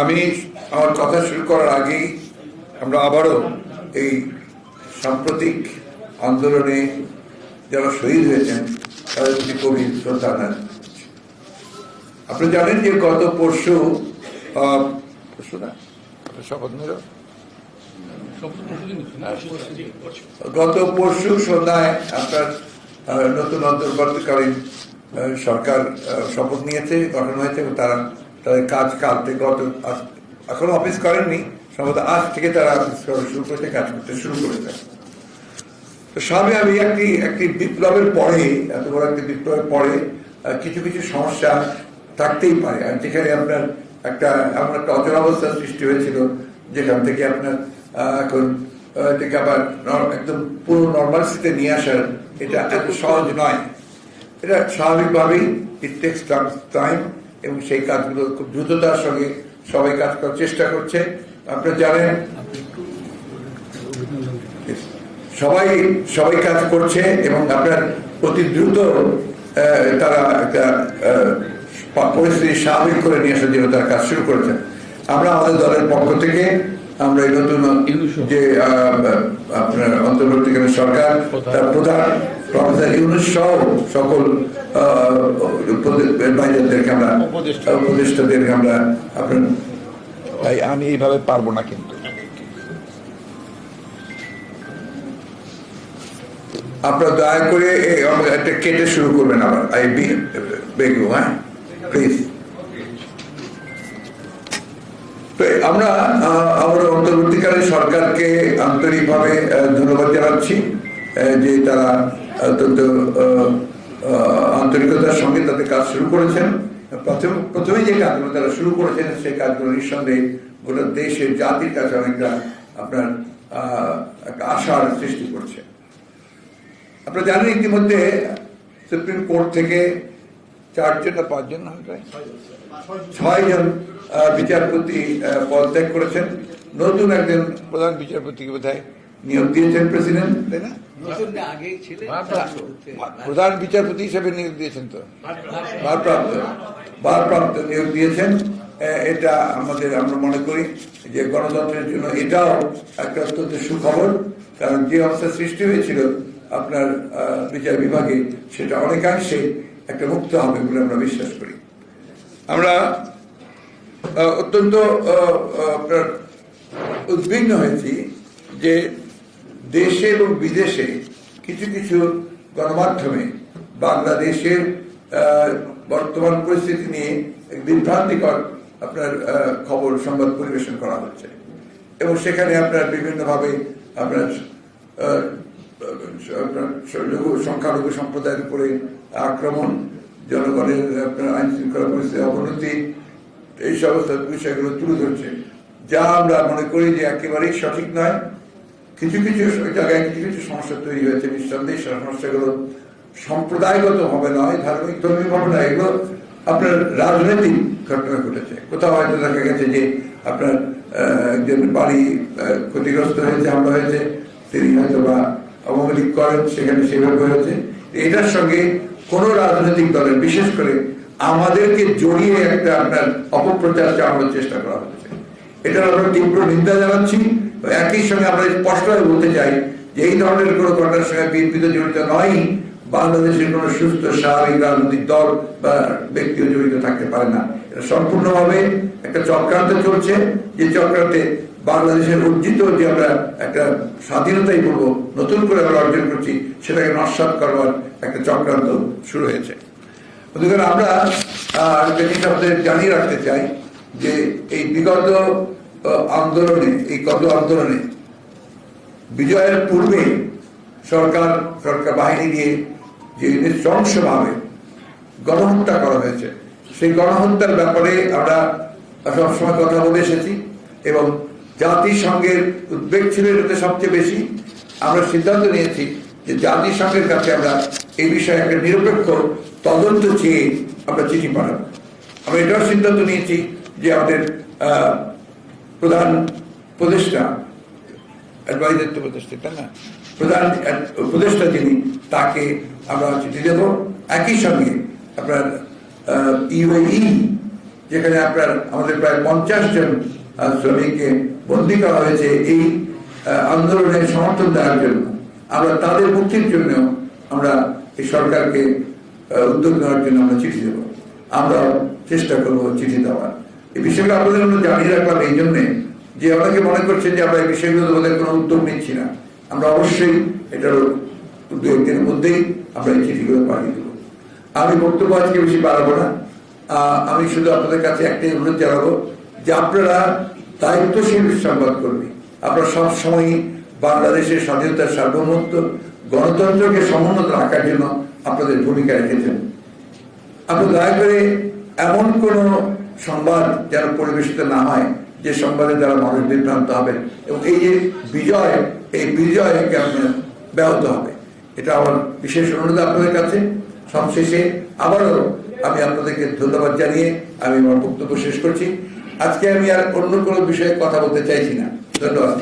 আমি আমার কথা শুরু করার আগেই আমরা আবারও এই সাম্প্রতিক আন্দোলনে যারা শহীদ হয়েছেন, তাদের প্রতি গভীর শ্রদ্ধা জানাচ্ছি। আপনি জানেন যে গত পরশু গত পরশু সন্ধ্যায় আপনার নতুন অন্তর্বর্তীকালীন সরকার শপথ নিয়েছে, গঠন হয়েছে এবং তারা তাদের কাজ কাল থেকে গত এখনও অফিস করেননি। সম্ভবত আজ থেকে তারা অফিস করা শুরু করেছে কাজ করতে শুরু করেছে। তো স্বামী আমি একটি একটি বিপ্লবের পরে, এত বড় একটি বিপ্লবের পরে কিছু কিছু সমস্যা থাকতেই পারে। আর যেখানে আপনার একটা এমন একটা অচলাবস্থা সৃষ্টি হয়েছিল, যেখান থেকে আপনার এখন থেকে আবার একদম পুরো নর্মালসিতে নিয়ে আসার এটা এত সহজ নয়। এটা স্বাভাবিকভাবেই ইট টেক্স টাইম এবং সেই কাজগুলো খুব দ্রুততার সঙ্গে সবাই কাজ করার চেষ্টা করছে। আপনারা জানেন, সবাই সবাই কাজ করছে এবং আপনার অতি দ্রুত তারা একটা পরিস্থিতি স্বাভাবিক করে নিয়ে আসার জন্য তারা কাজ শুরু করেছেন। আমরা আমাদের দলের পক্ষ থেকে আমরা এই নতুন যে আপনার অন্তর্বর্তীকালীন সরকার তার প্রধান প্রফেসর ইউনুস সহ সকল আমরা উপদেষ্টাদেরকে আমরা আপনার ভাই আমি এইভাবে পারব না কিন্তু। আপনারা দয়া করে এই একটা কেটে শুরু করবেন আবার। আই বি বেগু হ্যাঁ? প্লিজ আমরা আহ, আমরা অন্তর্বর্তীকালে সরকারকে আন্তরিকভাবে ধন্যবাদ জানাচ্ছি যে তারা অত্যন্ত আন্তরিকতার সঙ্গে তাদের কাজ শুরু করেছেন। প্রথম প্রথমে যে কাজগুলো তারা শুরু করেছেন সেই কাজগুলো নিঃসন্দেহে গোটা দেশের জাতির কাছে অনেকটা আপনার আশার সৃষ্টি করছে। আপনারা জানেন ইতিমধ্যে সুপ্রিম কোর্ট থেকে চারজন না পাঁচজন না হয়? ছয়জন বিচারপতি আহ, পদত্যাগ করেছেন। নতুন একজন প্রধান বিচারপতিকে বোধহয় নিয়োগ দিয়েছেন প্রেসিডেন্ট তাই না? প্রধান বিচারপতি হিসেবে নিয়োগ দিয়েছেন তো? ভারপ্রাপ্ত। ভারপ্রাপ্ত নিয়োগ দিয়েছেন। এটা আমাদের আমরা মনে করি যে গণতন্ত্রের জন্য এটাও একটা অত্যন্ত সুখবর কারণ যে অবস্থা সৃষ্টি হয়েছিল আপনার বিচার বিভাগে সেটা অনেকাংশে একটা মুক্ত হবে বলে আমরা বিশ্বাস করি আমরা অত্যন্ত উদ্বিগ্ন হয়েছি যে দেশে এবং বিদেশে কিছু কিছু গণমাধ্যমে বাংলাদেশের বর্তমান পরিস্থিতি নিয়ে বিভ্রান্তিকর আপনার খবর সংবাদ পরিবেশন করা হচ্ছে এবং সেখানে আপনার বিভিন্নভাবে আপনার সংখ্যালঘু সম্প্রদায়ের উপরে আক্রমণ, জনগণের আইন শৃঙ্খলা পরিস্থিতির অবনতি, এই সমস্ত বিষয়গুলো তুলে ধরছে। যা আমরা মনে করি যে একেবারেই সঠিক নয়। কিছু কিছু জায়গায় কিছু কিছু সমস্যা তৈরি হয়েছে। নিঃসন্দেহে সমস্যাগুলো সম্প্রদায়গত হবে নয়, ধার্মিক, ধর্মীয় নয়, এগুলো আপনার রাজনৈতিক ঘটনা ঘটেছে। কোথাও হয়তো দেখা গেছে যে আপনার একজন বাড়ি ক্ষতিগ্রস্ত হয়েছে, হামলা হয়েছে, তিনি হয়তো বা আওয়ামী করেন, সেখানে সেভাবে হয়েছে। এটার সঙ্গে কোন রাজনৈতিক দলের, বিশেষ করে আমাদেরকে জড়িয়ে একটা আপনার অপপ্রচার চালানোর চেষ্টা করা হচ্ছে। এটার আমরা তীব্র নিন্দা জানাচ্ছি। একই সঙ্গে আমরা স্পষ্টভাবে বলতে চাই যে এই ধরনের কোনো ঘটনার সঙ্গে বিএনপিতে জড়িত নয় বাংলাদেশের কোনো সুস্থ, স্বাভাবিক রাজনৈতিক দল বা ব্যক্তিও জড়িত থাকতে পারে না। এটা সম্পূর্ণভাবে একটা চক্রান্ত চলছে। যে চক্রান্তে বাংলাদেশের অর্জিত যে আমরা একটা স্বাধীনতাই বলব, নতুন করে আমরা অর্জন করছি, সেটাকে নস্বাত করবার একটা চক্রান্ত শুরু হয়েছে। অধিকার আমরা জিনিস আপনাদের জানিয়ে রাখতে চাই যে এই বিগত আন্দোলনে, এই গত আন্দোলনে বিজয়ের পূর্বে সরকার সরকার বাহিনী দিয়ে যে নৃশংসভাবে গণহত্যা করা হয়েছে, সেই গণহত্যার ব্যাপারে আমরা সবসময় কথা বলে এসেছি এবং জাতিসংঘের উদ্বেগ ছিল এটাতে সবচেয়ে বেশি। আমরা সিদ্ধান্ত নিয়েছি যে জাতিসংঘের কাছে আমরা এই বিষয়ে একটা নিরপেক্ষ তদন্ত চেয়ে আমরা চিঠি পাঠাবো। আমরা এটাও সিদ্ধান্ত নিয়েছি যে আমাদের প্রধান উপদেষ্টা অ্যাডভাইজার তো উপদেষ্টা, তাই না? প্রধান উপদেষ্টা যিনি, তাকে আমরা চিঠি দেব। একই সঙ্গে আপনার ইউএই, যেখানে আপনার আমাদের প্রায় পঞ্চাশ জন শ্রমিককে বন্দী করা হয়েছে এই আন্দোলনের সমর্থন দেওয়ার জন্য। আমরা তাদের মুক্তির জন্য আমরা এই সরকারকে উদ্যোগ নেওয়ার জন্য আমরা চিঠি দেবো। আমরা চেষ্টা করব চিঠি দেওয়ার। এই বিষয়গুলো আপনাদের আমরা জানিয়ে রাখলাম এই জন্যে যে অনেকে মনে করছেন যে আমরা এই বিষয়গুলো আমাদের কোনো উদ্যোগ নিচ্ছি না। আমরা অবশ্যই এটার দু একদিনের মধ্যেই আমরা এই চিঠিগুলো পাঠিয়ে দেবো। আমি বক্তব্য আজকে বেশি বাড়াবো না। আমি শুধু আপনাদের কাছে একটাই অনুরোধ জানাব যে আপনারা দায়িত্বশীল সংবাদ কর্মী আপনারা সব সময় বাংলাদেশের স্বাধীনতার সার্বভৌমত্ব, গণতন্ত্রকে সমুন্নত রাখার জন্য আপনাদের ভূমিকা রেখেছেন। আপনি দয়া করে এমন কোন সংবাদ যেন পরিবেশিত না হয়, যে সংবাদে দ্বারা মানুষ বিভ্রান্ত হবে এবং এই যে বিজয়, এই বিজয়কে আপনার ব্যাহত হবে। এটা আমার বিশেষ অনুরোধ আপনাদের কাছে। সবশেষে আবারও আমি আপনাদেরকে ধন্যবাদ জানিয়ে আমি আমার বক্তব্য শেষ করছি। আজকে আমি আর অন্য কোনো বিষয়ে কথা বলতে চাইছি না। ধন্যবাদ।